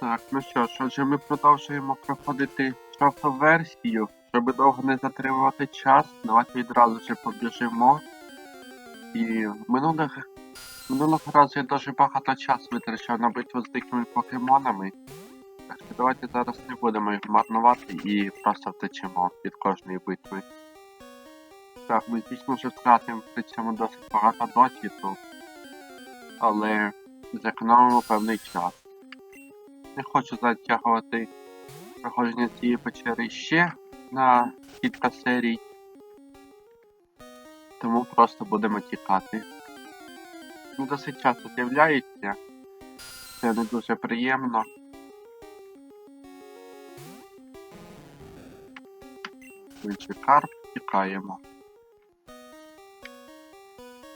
Так, ну що ж, отже, ми продовжуємо проходити шосту версію. Щоб довго не затримувати час, давайте відразу же побіжимо. І минулих, минулого разу я дуже багато часу витрачав на битву з дикими покемонами. Так що давайте зараз не будемо їх марнувати і просто втечемо від кожної битви. Так, ми звісно вже втратимо при цьому досить багато досвіду, але зекономимо певний час. Не хочу затягувати проходження цієї печери ще на кілька серій. Тому просто будемо тікати. Ну, досить часто з'являється. Це не дуже приємно. Інший карп тікаємо.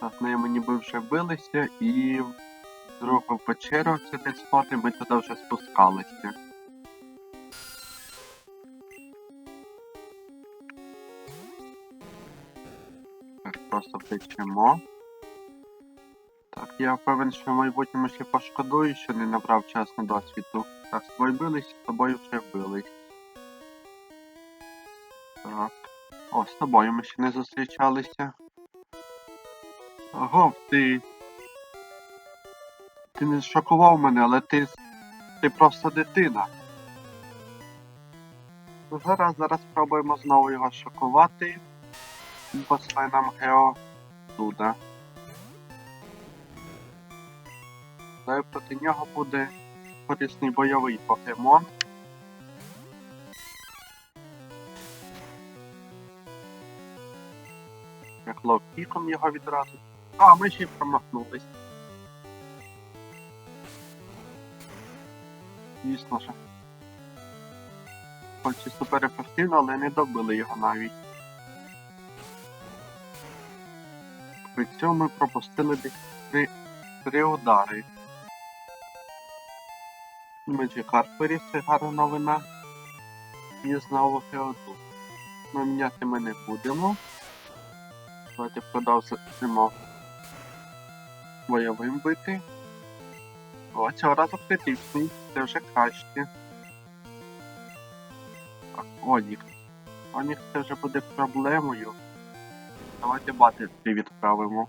Так, ми ніби вже билися і другу печеру це десь спати ми туди вже спускалися. Так, просто втечемо. Так, я певен, що в майбутньому ще пошкодую, що не набрав часно досвіду. Так, з тобою бились, з тобою вже бились. Так. О, з тобою ми ще не зустрічалися. Ого, ти. Ти не шокував мене, але ти. Ти просто дитина. Ну, зараз, зараз спробуємо знову його шокувати. Він послає нам Гео Дуда. Далі проти нього буде корисний бойовий покемон. Як ловкіком його відразу. А, ми ще й промахнулись. Звісно ж. Хоч і супер ефективно, але не добили його навіть. При цьому ми пропустили три, три удари. Меджикар виріс, це гарна новина. І знову Феоду. Ну, міняти ми не будемо. Давайте продовжимо бойовим бити. О, цього разу критичний, це вже краще. Так, Онікс. Онікс це вже буде проблемою. Давайте бати відправимо.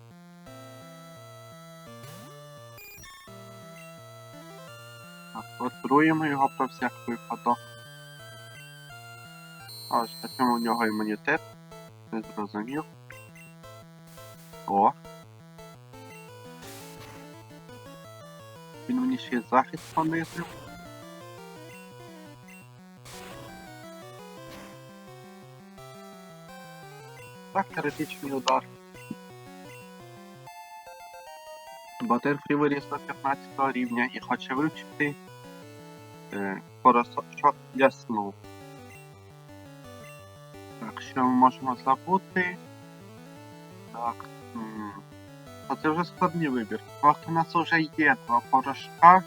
Так, отруємо його про всяк випадок. Ось, на цьому в нього імунітет. Не зрозумів. О. Він мені ще захист понизив. Так, теоретичний удар. Батерфрі виріс до 15 рівня і хоче вивчити е, порошок для сну. Так, що ми можемо забути? Так. м, А це вже складний вибір. Просто у нас вже є два порошка,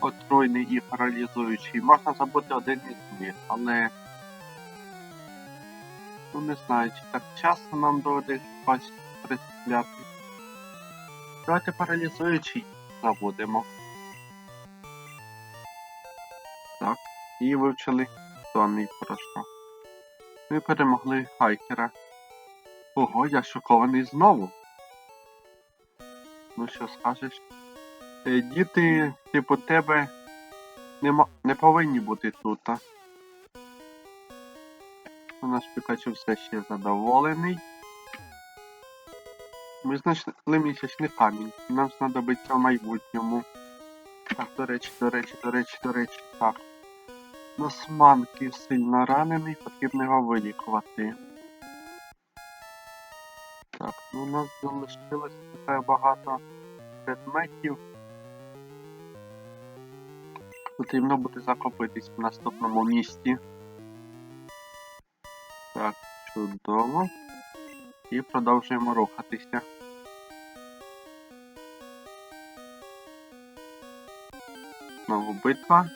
отруйний і паралізуючий. Можна забути один із них, але. Ну не знаю, чи так часто нам доводить щось присвяти. Давайте паралізуючий забудемо. Так, і вивчили сонний порошок. Ми перемогли хайкера. Ого, я шокований знову. Ну що скажеш? Е, Діти, типу тебе не, не повинні бути тут. а? Ну, Наш Пікачу все ще задоволений. Ми знайшли місячний камінь. Нам знадобиться в майбутньому. Так, до речі, до речі, до речі, до речі, так. Нас манки сильно ранений, потрібно його вилікувати. Так, ну у нас залишилось тепер багато предметів. Потрібно буде закопитись в наступному місті. Так, чудово. І продовжуємо рухатися. Знову битва.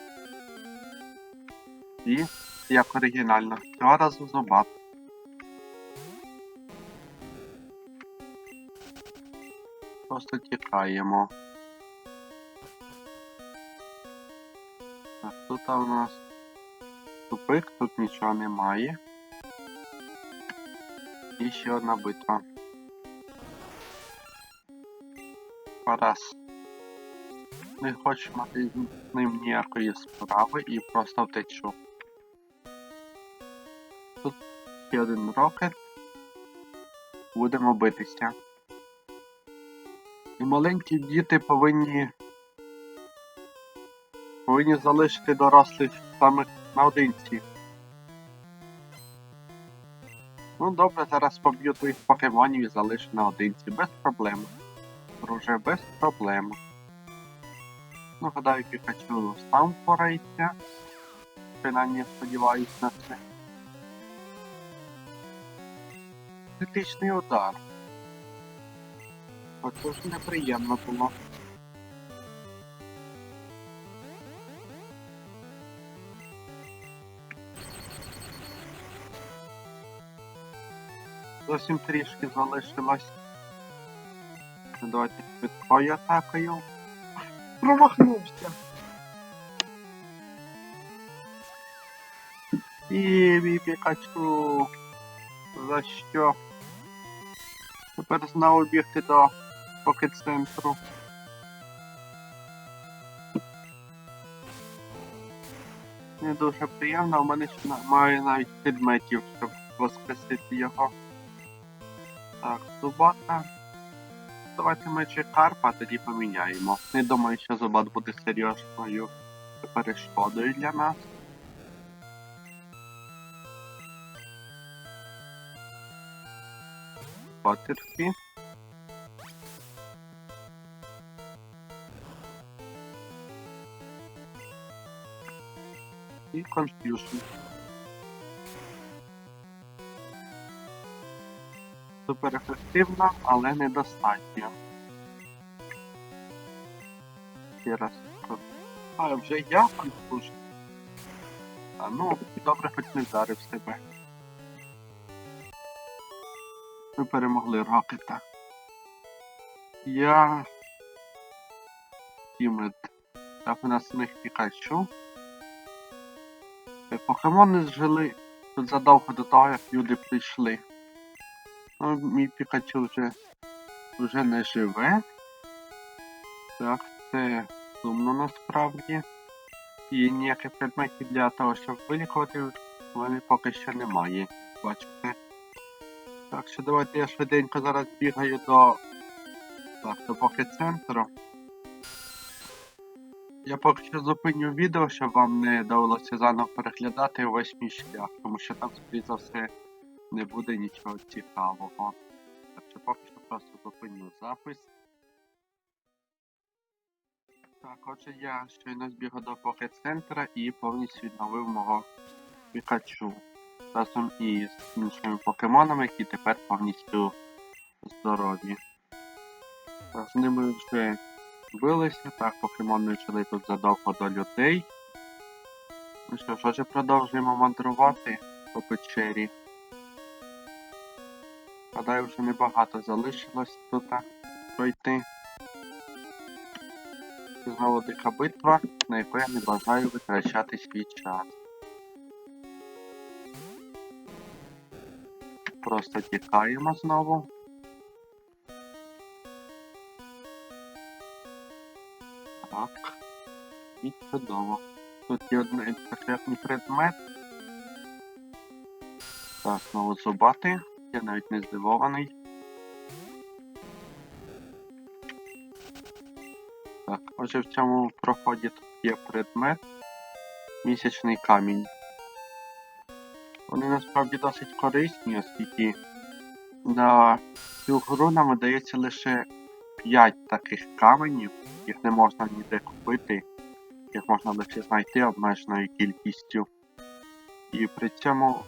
І як оригінально. Цього разу зубат. Просто тікаємо. Так, тут у нас тупик, тут нічого немає. І ще одна битва. Парас. Не хочу мати з ним ніякої справи і просто втечу. Тут ще один рокет. Будемо битися. І маленькі діти повинні. Повинні залишити дорослих саме наодинці. Ну добре, зараз поб'ю твоїх покемонів і залишу наодинці. Без проблем. Друже, без проблем. Ну, гадаю, Пікачу сам впорається. Принаймні сподіваюсь на це. Критичний удар. Оце ж неприємно було. Зовсім трішки залишилось. Давайте швидкою атакою. Промахнувся. І мій Пікачу. За що? Тепер знову бігти до покет-центру. Не дуже приємно, у мене ще немає навіть предметів, щоб воскресити його. Так, Зубата. Давайте ми Карпа тоді поміняємо. Не думаю, що Зубат буде серйозною перешкодою для нас. Потерпі. І Confusion. Супер ефективно, але недостатньо. Ще раз. А, вже я Confusion. А ну, добре, хоч не вдарив себе. Ми перемогли Рокета. Я. Тімет. Так у нас у них Пікачу. Е, Покемони жили задовго до того, як люди прийшли. Ну, мій Пікачу вже вже не живе. Так, це сумно насправді. І ніяких предметів для того, щоб вилікувати, в мене поки що немає. Бачите. Так що давайте я швиденько зараз бігаю до. Так, до поки центру. Я поки що зупиню відео, щоб вам не довелося заново переглядати увесь мій шлях, тому що там, скоріше за все, не буде нічого цікавого. Так що поки що просто зупиню запис. Так, отже я щойно збігав до поки центра і повністю відновив мого Пікачу разом із іншими покемонами, які тепер повністю здорові. З ними вже билися, так, покемони жили тут задовго до людей. Ну що ж, отже, продовжуємо мандрувати по печері. Гадаю, вже небагато залишилось тут пройти. Це Знову дика битва, на яку я не бажаю витрачати свій час. Просто тікаємо знову. Так. І чудово. Тут є один секретний предмет. Так, знову зубати. Я навіть не здивований. Так, отже в цьому проході тут є предмет. Місячний камінь. Вони насправді досить корисні, оскільки на цю гру нам видається лише 5 таких каменів, їх не можна ніде купити, їх можна лише знайти обмеженою кількістю. І при цьому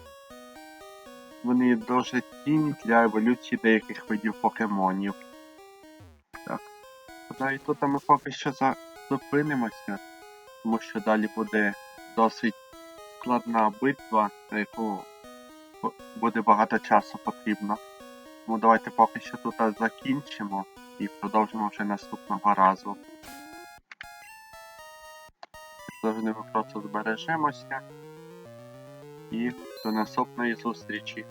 вони дуже цінні для еволюції деяких видів покемонів. Так. Гадаю, тут ми поки що зупинимося, тому що далі буде досить складна битва, на яку буде багато часу потрібно. Тому давайте поки що тут закінчимо і продовжимо вже наступного разу. завжди просто збережемося. І до наступної зустрічі.